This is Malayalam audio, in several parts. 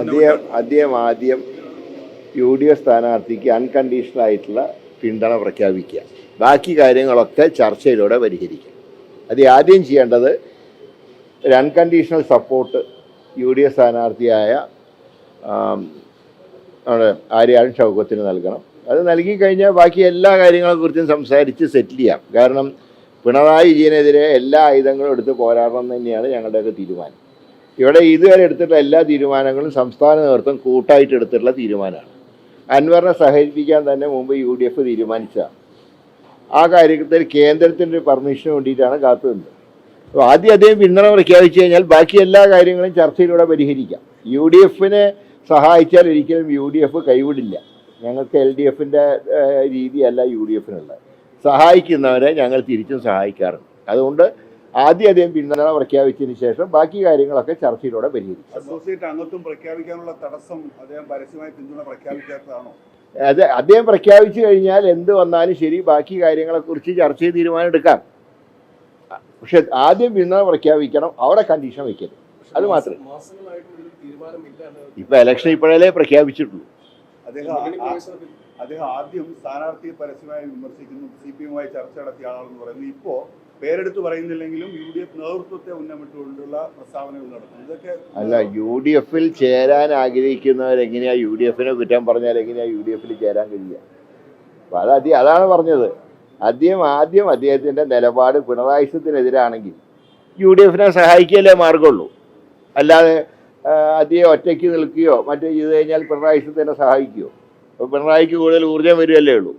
അദ്ദേഹം അദ്ദേഹം ആദ്യം യു ഡി എഫ് സ്ഥാനാർത്ഥിക്ക് അൺകണ്ടീഷണൽ ആയിട്ടുള്ള പിന്തുണ പ്രഖ്യാപിക്കുക. ബാക്കി കാര്യങ്ങളൊക്കെ ചർച്ചയിലൂടെ പരിഹരിക്കുക. അത് ആദ്യം ചെയ്യേണ്ടത് ഒരു unconditional support U D F സ്ഥാനാർത്ഥിയായ നമ്മുടെ ആര്യാടൻ ഷൗക്കത്തിന് നൽകണം. അത് നൽകി കഴിഞ്ഞാൽ ബാക്കി എല്ലാ കാര്യങ്ങളെക്കുറിച്ചും സംസാരിച്ച് സെറ്റിൽ ചെയ്യാം. കാരണം പിണറായി വിജയനെതിരെ എല്ലാ ആയുധങ്ങളും എടുത്ത് പോരാടണം തന്നെയാണ് ഞങ്ങളുടെയൊക്കെ തീരുമാനം. ഇവിടെ ഇതുവരെ എടുത്തിട്ടുള്ള എല്ലാ തീരുമാനങ്ങളും സംസ്ഥാന നേതൃത്വം കൂട്ടായിട്ട് എടുത്തിട്ടുള്ള തീരുമാനമാണ്. അൻവറിനെ സഹകരിപ്പിക്കാൻ തന്നെ മുമ്പ് യു ഡി എഫ് തീരുമാനിച്ചതാണ് ആ കാര്യത്തിൽ കേന്ദ്രത്തിന്റെ പെർമിഷന് വേണ്ടിയിട്ടാണ് കാത്തുനിന്നത്. അപ്പോൾ ആദ്യം അദ്ദേഹം പിന്തുണ പ്രഖ്യാപിച്ചു കഴിഞ്ഞാൽ ബാക്കി എല്ലാ കാര്യങ്ങളും ചർച്ചയിലൂടെ പരിഹരിക്കാം. യു ഡി എഫിനെ സഹായിച്ചാൽ ഒരിക്കലും യു ഡി എഫ് കൈവിടില്ല. ഞങ്ങൾക്ക് എൽ ഡി എഫിന്റെ രീതിയല്ല യു ഡി എഫിനുള്ളത് സഹായിക്കുന്നവരെ ഞങ്ങൾ തിരിച്ചും സഹായിക്കാറുണ്ട്. അതുകൊണ്ട് ആദ്യം അദ്ദേഹം പിന്തുണ പ്രഖ്യാപിച്ചതിന് ശേഷം ബാക്കി കാര്യങ്ങളൊക്കെ ചർച്ചയിലൂടെ പരിഹരിക്കും. അസോസിയേറ്റ് അംഗത്വം പ്രഖ്യാപിക്കാനുള്ള തടസ്സം അദ്ദേഹം പരസ്യമായി പിന്തുണ പ്രഖ്യാപിക്കാത്തതാണോ? അത് അദ്ദേഹം പ്രഖ്യാപിച്ചു കഴിഞ്ഞാൽ എന്ത് വന്നാലും ശരി ബാക്കി കാര്യങ്ങളെ കുറിച്ച് ചർച്ച ചെയ്ത് തീരുമാനം എടുക്കാം. പക്ഷെ ആദ്യം പിന്തുണ പ്രഖ്യാപിക്കണം അവിടെ കണ്ടീഷൻ വയ്ക്കരുത് അത് മാത്രം. ഇപ്പൊ ഇലക്ഷൻ ഇപ്പോഴല്ലേ പ്രഖ്യാപിച്ചിട്ടുള്ളൂ. അദ്ദേഹം ആദ്യം സ്ഥാനാർത്ഥിയെ പരസ്യമായി വിമർശിക്കുന്നു സി പി എമ്മുമായി ചർച്ച നടത്തിയ ആളാണെന്ന് പറയുന്നു. ഇപ്പോ പേരെടുത്ത് പറയുന്നില്ലെങ്കിലും യു ഡി എഫ് നേതൃത്വത്തെ ഉന്നമിട്ടുകൊണ്ടുള്ള പ്രസ്താവനകൾ നടത്തുന്നു. ഇതൊക്കെ അല്ല യു ഡി എഫിൽ ചേരാൻ ആഗ്രഹിക്കുന്നവരെങ്ങനെയാ യു ഡി എഫിനെ കുറ്റം പറഞ്ഞാൽ എങ്ങനെയാ യു ഡി എഫിൽ ചേരാൻ കഴിയുക? അപ്പൊ അത് അതി അതാണ് പറഞ്ഞത്. ആദ്യം ആദ്യം അദ്ദേഹത്തിന്റെ നിലപാട് പിണറായിസത്തിനെതിരാണെങ്കിൽ യു ഡി എഫിനെ സഹായിക്കുകയല്ലേ മാർഗമുള്ളൂ അല്ലാതെ അദ്ദേഹം ഒറ്റയ്ക്ക് നിൽക്കുകയോ മറ്റേ ചെയ്ത് കഴിഞ്ഞാൽ പിണറായിസത്തിനെ സഹായിക്കുകയോ. അപ്പോൾ പിണറായിക്ക് കൂടുതൽ ഊർജം വരികയല്ലേ ഉള്ളൂ.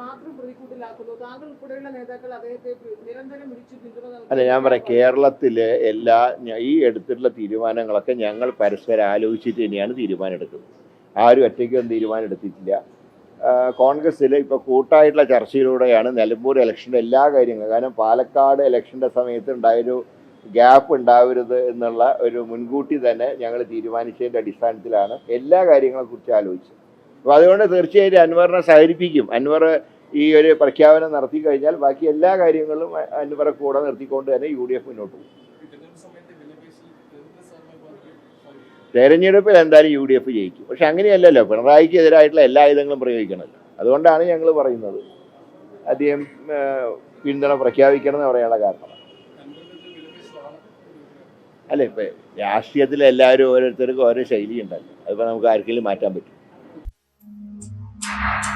മാത്രം പ്രതിക്കൂട്ടിലാക്കുന്നു. താങ്കൾ ഉൾപ്പെടെയുള്ള നേതാക്കൾ അദ്ദേഹത്തെ നിരന്തരം വിളിച്ചു പിന്തുണ അല്ല ഞാൻ പറയാം കേരളത്തിലെ എല്ലാ ഈ എടുത്തിട്ടുള്ള തീരുമാനങ്ങളൊക്കെ ഞങ്ങൾ പരസ്പരം ആലോചിച്ചിട്ട് തന്നെയാണ് തീരുമാനം എടുക്കുന്നത് ആരും ഒറ്റയ്ക്കൊന്നും തീരുമാനം എടുത്തിട്ടില്ല കോൺഗ്രസ്സിൽ ഇപ്പോൾ കൂട്ടായിട്ടുള്ള ചർച്ചയിലൂടെയാണ് നിലമ്പൂർ ഇലക്ഷന്റെ എല്ലാ കാര്യങ്ങളും. കാരണം പാലക്കാട് ഇലക്ഷന്റെ സമയത്ത് ഉണ്ടായൊരു ഗ്യാപ്പ് ഉണ്ടാവരുത് എന്നുള്ള ഒരു മുൻകൂട്ടി തന്നെ ഞങ്ങൾ തീരുമാനിച്ചതിന്റെ അടിസ്ഥാനത്തിലാണ് എല്ലാ കാര്യങ്ങളെക്കുറിച്ച് ആലോചിച്ചത്. അപ്പോൾ അതുകൊണ്ട് തീർച്ചയായിട്ടും അൻവറിനെ സഹകരിപ്പിക്കും. അൻവർ ഈ ഒരു പ്രഖ്യാപനം നടത്തി കഴിഞ്ഞാൽ ബാക്കി എല്ലാ കാര്യങ്ങളും അൻവറെ കൂടെ നിർത്തിക്കൊണ്ട് തന്നെ യു ഡി എഫ് മുന്നോട്ട് പോകും. തെരഞ്ഞെടുപ്പിൽ എന്തായാലും യു ഡി എഫ് ജയിക്കും. പക്ഷെ അങ്ങനെയല്ലല്ലോ പിണറായിക്ക് എതിരായിട്ടുള്ള എല്ലാ ആയുധങ്ങളും പ്രയോഗിക്കണമല്ലോ. അതുകൊണ്ടാണ് ഞങ്ങൾ പറയുന്നത്. അദ്ദേഹം പിന്തുണ പ്രഖ്യാപിക്കണം എന്ന് പറയാനുള്ള കാരണം. അല്ല ഇപ്പം രാഷ്ട്രീയത്തിൽ എല്ലാവരും ഓരോരുത്തർക്കും ഓരോ ശൈലി ഉണ്ടല്ലോ അതിപ്പോൾ നമുക്ക് ആർക്കെങ്കിലും മാറ്റാൻ പറ്റും. Thank you.